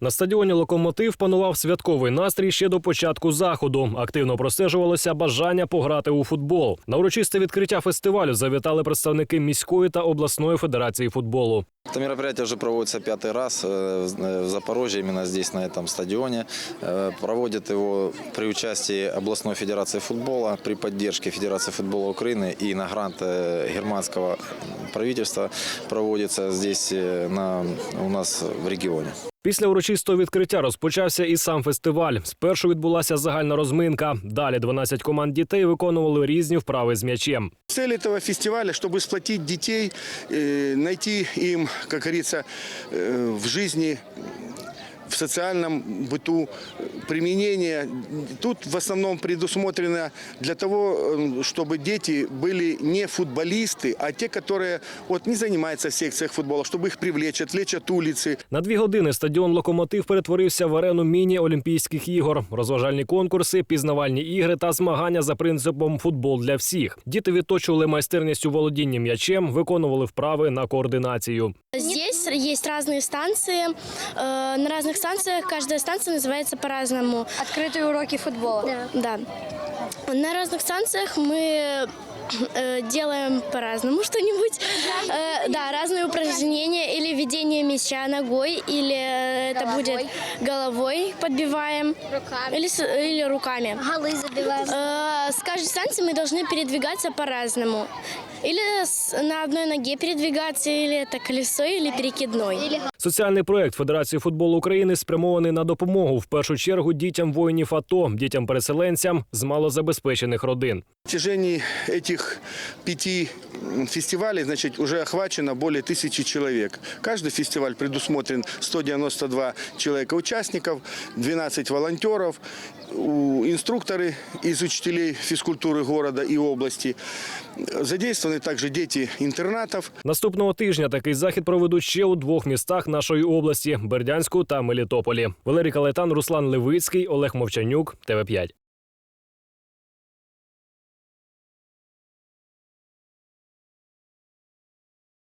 На стадіоні Локомотив панував святковий настрій ще до початку заходу. Активно простежувалося бажання пограти у футбол. На урочисте відкриття фестивалю завітали представники міської та обласної федерації футболу. Это мероприятие уже проводится пятый раз э, в в Запорожье, именно здесь, на этом стадионе. Э, Проводит его при участии областной федерации футбола, при поддержке Федерации футбола Украины и на грант э, германского правительства проводится здесь э, на, у нас в регионе. Після урочистого відкриття розпочався і сам фестиваль. Спершу відбулася загальна розминка. Далі 12 команд дітей виконували різні вправи з м'ячем. Цель этого фестиваля, чтобы сплотить детей, э, найти им, как говорится, э, в жизни в социальном быту э, применение. Тут в основном предусмотрено для того, э, чтобы дети были не футболисты, а те, которые вот, не занимаются в секциях футбола, чтобы их привлечь, отвлечь от улицы, На дві години стадіон Локомотив перетворився в арену міні-олімпійських ігор, розважальні конкурси, пізнавальні ігри та змагання за принципом футбол для всіх. Діти відточували майстерність у володінні м'ячем, виконували вправи на координацію. Здесь есть разные станции. Э, На разных станциях каждая станция называется по-разному. Открытые уроки футбола. Да. На разных станциях мы э, делаем по-разному что-нибудь. Э, Да, разные упражнения или ведение мяча ногой, или э, это Головой. будет головой подбиваем, Руками. или, с- или руками. Голы забиваем. Э, С каждой станции мы должны передвигаться по-разному. Или с- на одной ноге передвигаться, или это колесо, или перекидной. Или Соціальний проект Федерації футболу України спрямований на допомогу в першу чергу дітям воїнів АТО, дітям-переселенцям з малозабезпечених родин. В течение этих пяти м, фестивалей значит, уже охвачено более тысячи человек. Каждый фестиваль предусмотрен 192 человека участников, 12 волонтеров, у- инструкторы из учителей физкультуры города и области. Задействованы также дети интернатов. Наступного тижня такий захід проведуть ще у двох містах нашої області Бердянську та Мелітополі. Валерій Калетан, Руслан Левицький, Олег Мовчанюк, ТВ 5